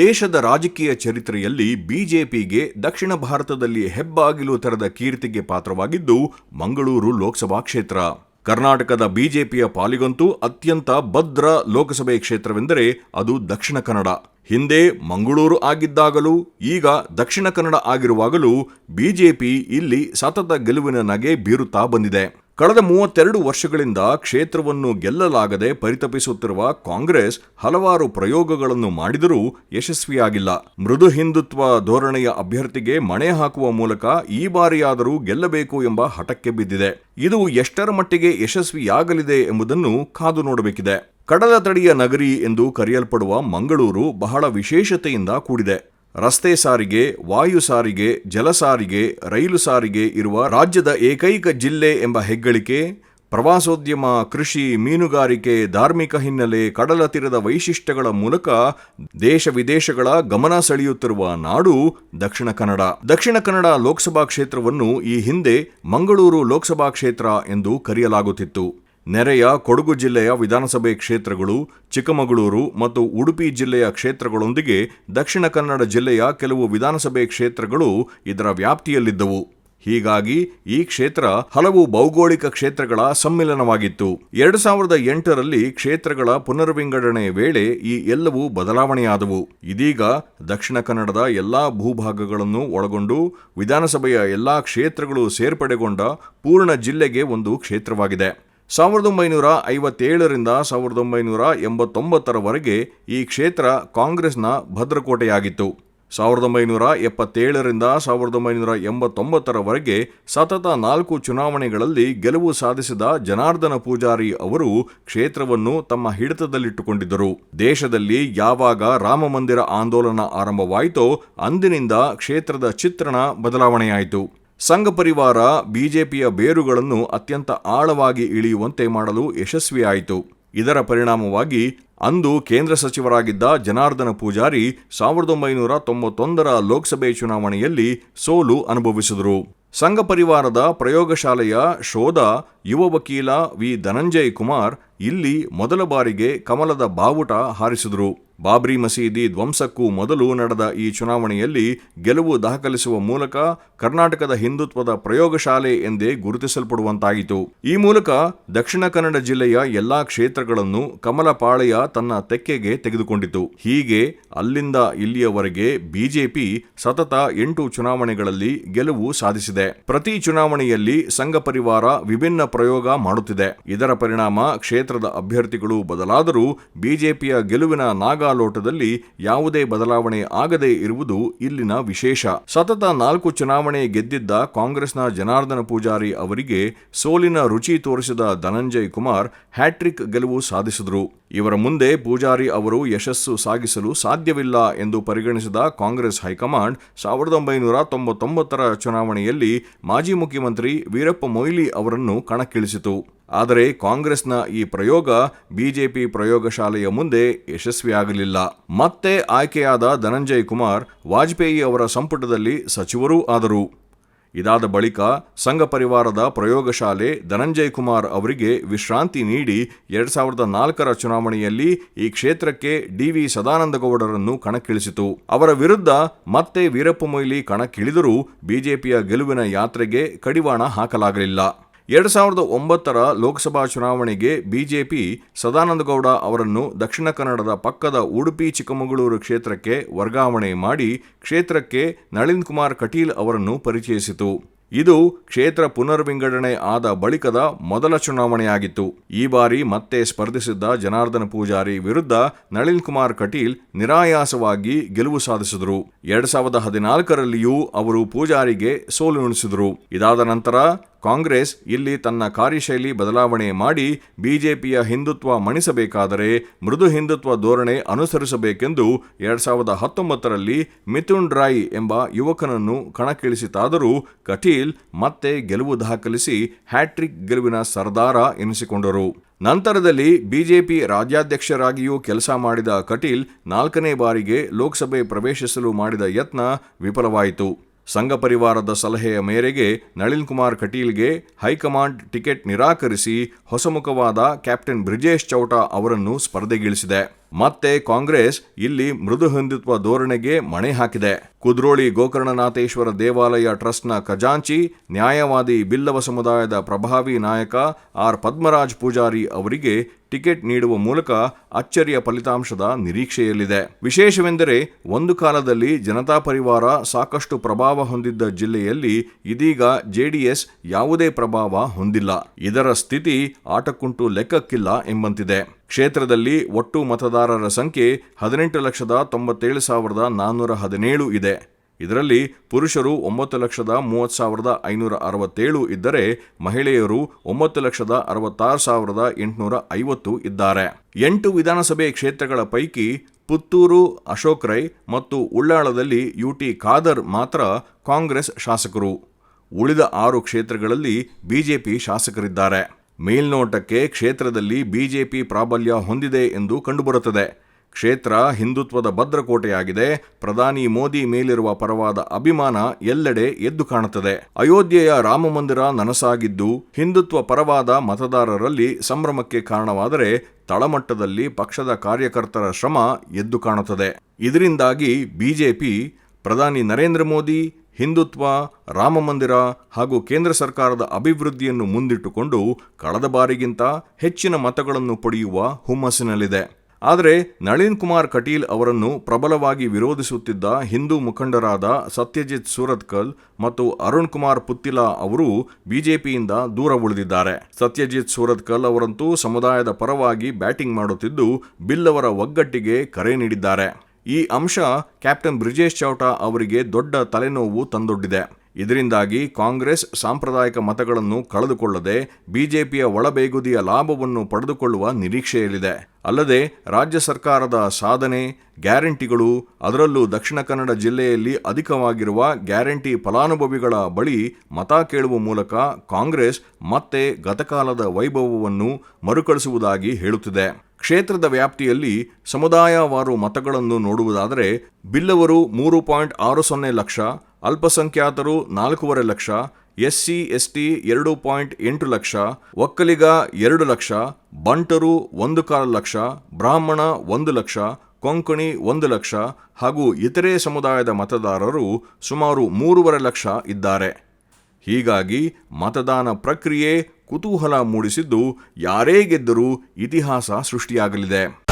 ದೇಶದ ರಾಜಕೀಯ ಚರಿತ್ರೆಯಲ್ಲಿ ಬಿಜೆಪಿಗೆ ದಕ್ಷಿಣ ಭಾರತದಲ್ಲಿ ಹೆಬ್ಬಾಗಿಲು ತೆರೆದ ಕೀರ್ತಿಗೆ ಪಾತ್ರವಾಗಿದ್ದು ಮಂಗಳೂರು ಲೋಕಸಭಾ ಕ್ಷೇತ್ರ. ಕರ್ನಾಟಕದ ಬಿಜೆಪಿಯ ಪಾಲಿಗಂತೂ ಅತ್ಯಂತ ಭದ್ರ ಲೋಕಸಭೆ ಕ್ಷೇತ್ರವೆಂದರೆ ಅದು ದಕ್ಷಿಣ ಕನ್ನಡ. ಹಿಂದೆ ಮಂಗಳೂರು ಆಗಿದ್ದಾಗಲೂ ಈಗ ದಕ್ಷಿಣ ಕನ್ನಡ ಆಗಿರುವಾಗಲೂ ಬಿಜೆಪಿ ಇಲ್ಲಿ ಸತತ ಗೆಲುವಿನ ನಗೆ ಬೀರುತ್ತಾ ಬಂದಿದೆ. ಕಳೆದ ಮೂವತ್ತೆರಡು ವರ್ಷಗಳಿಂದ ಕ್ಷೇತ್ರವನ್ನು ಗೆಲ್ಲಲಾಗದೆ ಪರಿತಪಿಸುತ್ತಿರುವ ಕಾಂಗ್ರೆಸ್ ಹಲವಾರು ಪ್ರಯೋಗಗಳನ್ನು ಮಾಡಿದರೂ ಯಶಸ್ವಿಯಾಗಿಲ್ಲ. ಮೃದು ಹಿಂದುತ್ವ ಧೋರಣೆಯ ಅಭ್ಯರ್ಥಿಗೆ ಮಣೆ ಹಾಕುವ ಮೂಲಕ ಈ ಬಾರಿಯಾದರೂ ಗೆಲ್ಲಬೇಕು ಎಂಬ ಹಠಕ್ಕೆ ಬಿದ್ದಿದೆ. ಇದು ಎಷ್ಟರ ಮಟ್ಟಿಗೆ ಯಶಸ್ವಿಯಾಗಲಿದೆ ಎಂಬುದನ್ನು ಕಾದು ನೋಡಬೇಕಿದೆ. ಕಡಲ ತಡಿಯ ನಗರಿ ಎಂದು ಕರೆಯಲ್ಪಡುವ ಮಂಗಳೂರು ಬಹಳ ವಿಶೇಷತೆಯಿಂದ ಕೂಡಿದೆ. ರಸ್ತೆ ಸಾರಿಗೆ, ವಾಯು ಸಾರಿಗೆ, ಜಲ ಸಾರಿಗೆ, ರೈಲು ಸಾರಿಗೆ ಇರುವ ರಾಜ್ಯದ ಏಕೈಕ ಜಿಲ್ಲೆ ಎಂಬ ಹೆಗ್ಗಳಿಕೆ, ಪ್ರವಾಸೋದ್ಯಮ, ಕೃಷಿ, ಮೀನುಗಾರಿಕೆ, ಧಾರ್ಮಿಕ ಹಿನ್ನೆಲೆ, ಕಡಲ ತೀರದ ವೈಶಿಷ್ಟ್ಯಗಳ ಮೂಲಕ ದೇಶ ವಿದೇಶಗಳ ಗಮನ ಸೆಳೆಯುತ್ತಿರುವ ನಾಡು ದಕ್ಷಿಣ ಕನ್ನಡ. ದಕ್ಷಿಣ ಕನ್ನಡ ಲೋಕಸಭಾ ಕ್ಷೇತ್ರವನ್ನು ಈ ಹಿಂದೆ ಮಂಗಳೂರು ಲೋಕಸಭಾ ಕ್ಷೇತ್ರ ಎಂದು ಕರೆಯಲಾಗುತ್ತಿತ್ತು. ನೆರೆಯ ಕೊಡಗು ಜಿಲ್ಲೆಯ ವಿಧಾನಸಭೆ ಕ್ಷೇತ್ರಗಳು, ಚಿಕ್ಕಮಗಳೂರು ಮತ್ತು ಉಡುಪಿ ಜಿಲ್ಲೆಯ ಕ್ಷೇತ್ರಗಳೊಂದಿಗೆ ದಕ್ಷಿಣ ಕನ್ನಡ ಜಿಲ್ಲೆಯ ಕೆಲವು ವಿಧಾನಸಭೆ ಕ್ಷೇತ್ರಗಳು ಇದರ ವ್ಯಾಪ್ತಿಯಲ್ಲಿದ್ದವು. ಹೀಗಾಗಿ ಈ ಕ್ಷೇತ್ರ ಹಲವು ಭೌಗೋಳಿಕ ಕ್ಷೇತ್ರಗಳ ಸಮ್ಮಿಲನವಾಗಿತ್ತು. ಎರಡು ಸಾವಿರದ ಎಂಟರಲ್ಲಿ ಕ್ಷೇತ್ರಗಳ ಪುನರ್ವಿಂಗಡಣೆ ವೇಳೆ ಈ ಎಲ್ಲವೂ ಬದಲಾವಣೆಯಾದವು. ಇದೀಗ ದಕ್ಷಿಣ ಕನ್ನಡದ ಎಲ್ಲಾ ಭೂಭಾಗಗಳನ್ನು ಒಳಗೊಂಡು ವಿಧಾನಸಭೆಯ ಎಲ್ಲಾ ಕ್ಷೇತ್ರಗಳು ಸೇರ್ಪಡೆಗೊಂಡ ಪೂರ್ಣ ಜಿಲ್ಲೆಗೆ ಒಂದು ಕ್ಷೇತ್ರವಾಗಿದೆ. ಸಾವಿರದ ಒಂಬೈನೂರ ಐವತ್ತೇಳರಿಂದ ಸಾವಿರದ ಒಂಬೈನೂರ ಎಂಬತ್ತೊಂಬತ್ತರವರೆಗೆ ಈ ಕ್ಷೇತ್ರ ಕಾಂಗ್ರೆಸ್ನ ಭದ್ರಕೋಟೆಯಾಗಿತ್ತು. ಸಾವಿರದ ಒಂಬೈನೂರ ಎಪ್ಪತ್ತೇಳರಿಂದ ಸಾವಿರದ ಒಂಬೈನೂರ ಎಂಬತ್ತೊಂಬತ್ತರವರೆಗೆ ಸತತ ನಾಲ್ಕು ಚುನಾವಣೆಗಳಲ್ಲಿ ಗೆಲುವು ಸಾಧಿಸಿದ ಜನಾರ್ದನ ಪೂಜಾರಿ ಅವರು ಕ್ಷೇತ್ರವನ್ನು ತಮ್ಮ ಹಿಡಿತದಲ್ಲಿಟ್ಟುಕೊಂಡಿದ್ದರು. ದೇಶದಲ್ಲಿ ಯಾವಾಗ ರಾಮಮಂದಿರ ಆಂದೋಲನ ಆರಂಭವಾಯಿತೋ ಅಂದಿನಿಂದ ಕ್ಷೇತ್ರದ ಚಿತ್ರಣ ಬದಲಾವಣೆಯಾಯಿತು. ಸಂಘ ಪರಿವಾರ ಬಿಜೆಪಿಯ ಬೇರುಗಳನ್ನು ಅತ್ಯಂತ ಆಳವಾಗಿ ಇಳಿಯುವಂತೆ ಮಾಡಲು ಯಶಸ್ವಿಯಾಯಿತು. ಇದರ ಪರಿಣಾಮವಾಗಿ ಅಂದು ಕೇಂದ್ರ ಸಚಿವರಾಗಿದ್ದ ಜನಾರ್ದನ ಪೂಜಾರಿ ಸಾವಿರದ ಒಂಬೈನೂರ ತೊಂಬತ್ತೊಂದರ ಲೋಕಸಭೆ ಚುನಾವಣೆಯಲ್ಲಿ ಸೋಲು ಅನುಭವಿಸಿದರು. ಸಂಘ ಪರಿವಾರದ ಪ್ರಯೋಗಶಾಲೆಯ ಶೋಧ, ಯುವ ವಕೀಲ ವಿ. ಧನಂಜಯ್ ಕುಮಾರ್ ಇಲ್ಲಿ ಮೊದಲ ಬಾರಿಗೆ ಕಮಲದ ಬಾವುಟ ಹಾರಿಸಿದರು. ಬಾಬ್ರಿ ಮಸೀದಿ ಧ್ವಂಸಕ್ಕೂ ಮೊದಲು ನಡೆದ ಈ ಚುನಾವಣೆಯಲ್ಲಿ ಗೆಲುವು ದಾಖಲಿಸುವ ಮೂಲಕ ಕರ್ನಾಟಕದ ಹಿಂದುತ್ವದ ಪ್ರಯೋಗಶಾಲೆ ಎಂದೇ ಗುರುತಿಸಲ್ಪಡುವಂತಾಯಿತು. ಈ ಮೂಲಕ ದಕ್ಷಿಣ ಕನ್ನಡ ಜಿಲ್ಲೆಯ ಎಲ್ಲಾ ಕ್ಷೇತ್ರಗಳನ್ನು ಕಮಲಪಾಳೆಯ ತನ್ನ ತೆಕ್ಕೆಗೆ ತೆಗೆದುಕೊಂಡಿತು. ಹೀಗೆ ಅಲ್ಲಿಂದ ಇಲ್ಲಿಯವರೆಗೆ ಬಿಜೆಪಿ ಸತತ ಎಂಟು ಚುನಾವಣೆಗಳಲ್ಲಿ ಗೆಲುವು ಸಾಧಿಸಿದೆ. ಪ್ರತಿ ಚುನಾವಣೆಯಲ್ಲಿ ಸಂಘ ಪರಿವಾರ ವಿಭಿನ್ನ ಪ್ರಯೋಗ ಮಾಡುತ್ತಿದೆ. ಇದರ ಪರಿಣಾಮ ಕ್ಷೇತ್ರದ ಅಭ್ಯರ್ಥಿಗಳು ಬದಲಾದರೂ ಬಿಜೆಪಿಯ ಗೆಲುವಿನ ನಾಗಾಲೋಟದಲ್ಲಿ ಯಾವುದೇ ಬದಲಾವಣೆ ಆಗದೇ ಇರುವುದು ಇಲ್ಲಿನ ವಿಶೇಷ. ಸತತ ನಾಲ್ಕು ಚುನಾವಣೆ ಗೆದ್ದಿದ್ದ ಕಾಂಗ್ರೆಸ್ನ ಜನಾರ್ದನ ಪೂಜಾರಿ ಅವರಿಗೆ ಸೋಲಿನ ರುಚಿ ತೋರಿಸಿದ ಧನಂಜಯ್ ಕುಮಾರ್ ಹ್ಯಾಟ್ರಿಕ್ ಗೆಲುವು ಸಾಧಿಸಿದರು. ಇವರ ಮುಂದೆ ಪೂಜಾರಿ ಅವರು ಯಶಸ್ಸು ಸಾಗಿಸಲು ಸಾಧ್ಯವಿಲ್ಲ ಎಂದು ಪರಿಗಣಿಸಿದ ಕಾಂಗ್ರೆಸ್ ಹೈಕಮಾಂಡ್ ಸಾವಿರದ ಒಂಬೈನೂರ ತೊಂಬತ್ತೊಂಬತ್ತರ ಚುನಾವಣೆಯಲ್ಲಿ ಮಾಜಿ ಮುಖ್ಯಮಂತ್ರಿ ವೀರಪ್ಪ ಮೊಯ್ಲಿ ಅವರನ್ನು ಕಣಕ್ಕಿಳಿಸಿತು. ಆದರೆ ಕಾಂಗ್ರೆಸ್ನ ಈ ಪ್ರಯೋಗ ಬಿಜೆಪಿ ಪ್ರಯೋಗಶಾಲೆಯ ಮುಂದೆ ಯಶಸ್ವಿಯಾಗಲಿಲ್ಲ. ಮತ್ತೆ ಆಯ್ಕೆಯಾದ ಧನಂಜಯ್ ಕುಮಾರ್, ವಾಜಪೇಯಿ ಅವರ ಸಂಪುಟದಲ್ಲಿ ಸಚಿವರೂ ಆದರು. ಇದಾದ ಬಳಿಕ ಸಂಘ ಪರಿವಾರದ ಪ್ರಯೋಗಶಾಲೆ ಧನಂಜಯ್ ಕುಮಾರ್ ಅವರಿಗೆ ವಿಶ್ರಾಂತಿ ನೀಡಿ ಎರಡು ಸಾವಿರದ ನಾಲ್ಕರ ಚುನಾವಣೆಯಲ್ಲಿ ಈ ಕ್ಷೇತ್ರಕ್ಕೆ ಡಿವಿ ಸದಾನಂದಗೌಡರನ್ನು ಕಣಕ್ಕಿಳಿಸಿತು. ಅವರ ವಿರುದ್ಧ ಮತ್ತೆ ವೀರಪ್ಪ ಮೊಯ್ಲಿ ಕಣಕ್ಕಿಳಿದರೂ ಬಿಜೆಪಿಯ ಗೆಲುವಿನ ಯಾತ್ರೆಗೆ ಕಡಿವಾಣ ಹಾಕಲಾಗಲಿಲ್ಲ. ಎರಡು ಸಾವಿರದ ಒಂಬತ್ತರ ಲೋಕಸಭಾ ಚುನಾವಣೆಗೆ ಬಿಜೆಪಿ ಸದಾನಂದಗೌಡ ಅವರನ್ನು ದಕ್ಷಿಣ ಕನ್ನಡದ ಪಕ್ಕದ ಉಡುಪಿ, ಚಿಕ್ಕಮಗಳೂರು ಕ್ಷೇತ್ರಕ್ಕೆ ವರ್ಗಾವಣೆ ಮಾಡಿ ಕ್ಷೇತ್ರಕ್ಕೆ ನಳಿನ್ ಕುಮಾರ್ ಕಟೀಲ್ ಅವರನ್ನು ಪರಿಚಯಿಸಿತು. ಇದು ಕ್ಷೇತ್ರ ಪುನರ್ವಿಂಗಡಣೆ ಆದ ಬಳಿಕದ ಮೊದಲ ಚುನಾವಣೆಯಾಗಿತ್ತು. ಈ ಬಾರಿ ಮತ್ತೆ ಸ್ಪರ್ಧಿಸಿದ್ದ ಜನಾರ್ದನ ಪೂಜಾರಿ ವಿರುದ್ಧ ನಳಿನ್ ಕುಮಾರ್ ಕಟೀಲ್ ನಿರಾಯಾಸವಾಗಿ ಗೆಲುವು ಸಾಧಿಸಿದರು. ಎರಡ್ ಸಾವಿರದ ಹದಿನಾಲ್ಕರಲ್ಲಿಯೂ ಅವರು ಪೂಜಾರಿಗೆ ಸೋಲುಣಿಸಿದರು ಇದಾದ ನಂತರ ಕಾಂಗ್ರೆಸ್ ಇಲ್ಲಿ ತನ್ನ ಕಾರ್ಯಶೈಲಿ ಬದಲಾವಣೆ ಮಾಡಿ ಬಿಜೆಪಿಯ ಹಿಂದುತ್ವ ಮಣಿಸಬೇಕಾದರೆ ಮೃದು ಹಿಂದುತ್ವ ಧೋರಣೆ ಅನುಸರಿಸಬೇಕೆಂದು ಎರಡ್ ಸಾವಿರದ ಹತ್ತೊಂಬತ್ತರಲ್ಲಿ ಮಿಥುನ್ ರಾಯ್ ಎಂಬ ಯುವಕನನ್ನು ಕಣಕ್ಕಿಳಿಸಿತಾದರೂ ಕಟೀಲ್ ಮತ್ತೆ ಗೆಲುವು ದಾಖಲಿಸಿ ಹ್ಯಾಟ್ರಿಕ್ ಗೆಲುವಿನ ಸರ್ದಾರ ಎನಿಸಿಕೊಂಡರು. ನಂತರದಲ್ಲಿ ಬಿಜೆಪಿ ರಾಜ್ಯಾಧ್ಯಕ್ಷರಾಗಿಯೂ ಕೆಲಸ ಮಾಡಿದ ಕಟೀಲ್ ನಾಲ್ಕನೇ ಬಾರಿಗೆ ಲೋಕಸಭೆ ಪ್ರವೇಶಿಸಲು ಮಾಡಿದ ಯತ್ನ ವಿಫಲವಾಯಿತು. ಸಂಘ ಪರಿವಾರದ ಸಲಹೆಯ ಮೇರೆಗೆ ನಳಿನ್ ಕುಮಾರ್ ಕಟೀಲ್ಗೆ ಹೈಕಮಾಂಡ್ ಟಿಕೆಟ್ ನಿರಾಕರಿಸಿ ಹೊಸಮುಖವಾದ ಕ್ಯಾಪ್ಟನ್ ಬ್ರಿಜೇಶ್ ಚೌಟಾ ಅವರನ್ನು ಸ್ಪರ್ಧೆಗಿಳಿಸಿದೆ. ಮತ್ತೆ ಕಾಂಗ್ರೆಸ್ ಇಲ್ಲಿ ಮೃದು ಹಿಂದುತ್ವ ಧೋರಣೆಗೆ ಮಣೆ ಹಾಕಿದೆ. ಕುದ್ರೋಳಿ ಗೋಕರ್ಣನಾಥೇಶ್ವರ ದೇವಾಲಯ ಟ್ರಸ್ಟ್ನ ಖಜಾಂಚಿ, ನ್ಯಾಯವಾದಿ ಬಿಲ್ಲವ ಸಮುದಾಯದ ಪ್ರಭಾವಿ ನಾಯಕ ಆರ್. ಪದ್ಮರಾಜ್ ಪೂಜಾರಿ ಅವರಿಗೆ ಟಿಕೆಟ್ ನೀಡುವ ಮೂಲಕ ಅಚ್ಚರಿಯ ಫಲಿತಾಂಶದ ನಿರೀಕ್ಷೆಯಲ್ಲಿದೆ. ವಿಶೇಷವೆಂದರೆ, ಒಂದು ಕಾಲದಲ್ಲಿ ಜನತಾ ಪರಿವಾರ ಸಾಕಷ್ಟು ಪ್ರಭಾವ ಹೊಂದಿದ್ದ ಜಿಲ್ಲೆಯಲ್ಲಿ ಇದೀಗ ಜೆಡಿಎಸ್ ಯಾವುದೇ ಪ್ರಭಾವ ಹೊಂದಿಲ್ಲ. ಇದರ ಸ್ಥಿತಿ ಆಟಕ್ಕುಂಟು ಲೆಕ್ಕಕ್ಕಿಲ್ಲ ಎಂಬಂತಿದೆ. ಕ್ಷೇತ್ರದಲ್ಲಿ ಒಟ್ಟು ಮತದಾರರ ಸಂಖ್ಯೆ ಹದಿನೆಂಟು ಲಕ್ಷದ ತೊಂಬತ್ತೇಳು ಸಾವಿರದ ನಾನ್ನೂರ ಹದಿನೇಳು ಇದೆ. ಇದರಲ್ಲಿ ಪುರುಷರು ಒಂಬತ್ತು ಲಕ್ಷದ ಮೂವತ್ತು ಸಾವಿರದ ಐನೂರ ಅರವತ್ತೇಳು ಇದ್ದರೆ ಮಹಿಳೆಯರು ಒಂಬತ್ತು ಲಕ್ಷದ ಅರವತ್ತಾರು ಸಾವಿರದ ಎಂಟುನೂರ ಐವತ್ತು ಇದ್ದಾರೆ. ಎಂಟು ವಿಧಾನಸಭೆ ಕ್ಷೇತ್ರಗಳ ಪೈಕಿ ಪುತ್ತೂರು, ಅಶೋಕ್ ರೈ ಮತ್ತು ಉಳ್ಳಾಳದಲ್ಲಿ ಯುಟಿ ಖಾದರ್ ಮಾತ್ರ ಕಾಂಗ್ರೆಸ್ ಶಾಸಕರು. ಉಳಿದ ಆರು ಕ್ಷೇತ್ರಗಳಲ್ಲಿ ಬಿಜೆಪಿ ಶಾಸಕರಿದ್ದಾರೆ. ಮೇಲ್ನೋಟಕ್ಕೆ ಕ್ಷೇತ್ರದಲ್ಲಿ ಬಿಜೆಪಿ ಪ್ರಾಬಲ್ಯ ಹೊಂದಿದೆ ಎಂದು ಕಂಡುಬರುತ್ತದೆ. ಕ್ಷೇತ್ರ ಹಿಂದುತ್ವದ ಭದ್ರಕೋಟೆಯಾಗಿದೆ. ಪ್ರಧಾನಿ ಮೋದಿ ಮೇಲಿರುವ ಪರವಾದ ಅಭಿಮಾನ ಎಲ್ಲೆಡೆ ಎದ್ದು ಕಾಣುತ್ತದೆ. ಅಯೋಧ್ಯೆಯ ರಾಮಮಂದಿರ ನನಸಾಗಿದ್ದು, ಹಿಂದುತ್ವ ಪರವಾದ ಮತದಾರರಲ್ಲಿ ಸಂಭ್ರಮಕ್ಕೆ ಕಾರಣವಾದರೆ ತಳಮಟ್ಟದಲ್ಲಿ ಪಕ್ಷದ ಕಾರ್ಯಕರ್ತರ ಶ್ರಮ ಎದ್ದು ಕಾಣುತ್ತದೆ. ಇದರಿಂದಾಗಿ ಬಿಜೆಪಿ, ಪ್ರಧಾನಿ ನರೇಂದ್ರ ಮೋದಿ ಹಿಂದುತ್ವ, ರಾಮಮಂದಿರ ಹಾಗೂ ಕೇಂದ್ರ ಸರ್ಕಾರದ ಅಭಿವೃದ್ಧಿಯನ್ನು ಮುಂದಿಟ್ಟುಕೊಂಡು ಕಳೆದ ಬಾರಿಗಿಂತ ಹೆಚ್ಚಿನ ಮತಗಳನ್ನು ಪಡೆಯುವ ಹುಮ್ಮಸ್ಸಿನಲ್ಲಿದೆ. ಆದರೆ ನಳಿನ್ ಕುಮಾರ್ ಕಟೀಲ್ ಅವರನ್ನು ಪ್ರಬಲವಾಗಿ ವಿರೋಧಿಸುತ್ತಿದ್ದ ಹಿಂದೂ ಮುಖಂಡರಾದ ಸತ್ಯಜಿತ್ ಸೂರತ್ಕಲ್ ಮತ್ತು ಅರುಣ್ ಕುಮಾರ್ ಪುತ್ತಿಲಾ ಅವರು ಬಿಜೆಪಿಯಿಂದ ದೂರ ಉಳಿದಿದ್ದಾರೆ. ಸತ್ಯಜಿತ್ ಸೂರತ್ಕಲ್ ಅವರಂತೂ ಸಮುದಾಯದ ಪರವಾಗಿ ಬ್ಯಾಟಿಂಗ್ ಮಾಡುತ್ತಿದ್ದು ಬಿಲ್ ಅವರ ಒಗ್ಗಟ್ಟಿಗೆ ಕರೆ ನೀಡಿದ್ದಾರೆ. ಈ ಅಂಶ ಕ್ಯಾಪ್ಟನ್ ಬ್ರಿಜೇಶ್ ಚೌಟಾ ಅವರಿಗೆ ದೊಡ್ಡ ತಲೆನೋವು ತಂದೊಡ್ಡಿದೆ. ಇದರಿಂದಾಗಿ ಕಾಂಗ್ರೆಸ್ ಸಾಂಪ್ರದಾಯಿಕ ಮತಗಳನ್ನು ಕಳೆದುಕೊಳ್ಳದೆ ಬಿಜೆಪಿಯ ಒಳಬೇಗುದಿಯ ಲಾಭವನ್ನು ಪಡೆದುಕೊಳ್ಳುವ ನಿರೀಕ್ಷೆಯಲ್ಲಿದೆ. ಅಲ್ಲದೆ ರಾಜ್ಯ ಸರ್ಕಾರದ ಸಾಧನೆ, ಗ್ಯಾರಂಟಿಗಳು, ಅದರಲ್ಲೂ ದಕ್ಷಿಣ ಕನ್ನಡ ಜಿಲ್ಲೆಯಲ್ಲಿ ಅಧಿಕವಾಗಿರುವ ಗ್ಯಾರಂಟಿ ಫಲಾನುಭವಿಗಳ ಬಳಿ ಮತ ಕೇಳುವ ಮೂಲಕ ಕಾಂಗ್ರೆಸ್ ಮತ್ತೆ ಗತಕಾಲದ ವೈಭವವನ್ನು ಮರುಕಳಿಸುವುದಾಗಿ ಹೇಳುತ್ತಿದೆ. ಕ್ಷೇತ್ರದ ವ್ಯಾಪ್ತಿಯಲ್ಲಿ ಸಮುದಾಯವಾರು ಮತಗಳನ್ನು ನೋಡುವುದಾದರೆ ಬಿಲ್ಲವರು ಮೂರು ಪಾಯಿಂಟ್ ಆರು ಸೊನ್ನೆ ಲಕ್ಷ ಅಲ್ಪಸಂಖ್ಯಾತರು ನಾಲ್ಕೂವರೆ ಲಕ್ಷ, ಎಸ್ಸಿ, ಎಸ್ಟಿ ಎರಡು ಪಾಯಿಂಟ್ ಎಂಟು ಲಕ್ಷ, ಒಕ್ಕಲಿಗ ಎರಡು ಲಕ್ಷ, ಬಂಟರು ಒಂದು ಕಾಲು ಲಕ್ಷ, ಬ್ರಾಹ್ಮಣ ಒಂದು ಲಕ್ಷ, ಕೊಂಕಣಿ ಒಂದು ಲಕ್ಷ ಹಾಗೂ ಇತರೆ ಸಮುದಾಯದ ಮತದಾರರು ಸುಮಾರು ಮೂರುವರೆ ಲಕ್ಷ ಇದ್ದಾರೆ. ಹೀಗಾಗಿ ಮತದಾನ ಪ್ರಕ್ರಿಯೆ ಕುತೂಹಲ ಮೂಡಿಸಿದ್ದು ಯಾರೇ ಗೆದ್ದರೂ ಇತಿಹಾಸ ಸೃಷ್ಟಿಯಾಗಲಿದೆ.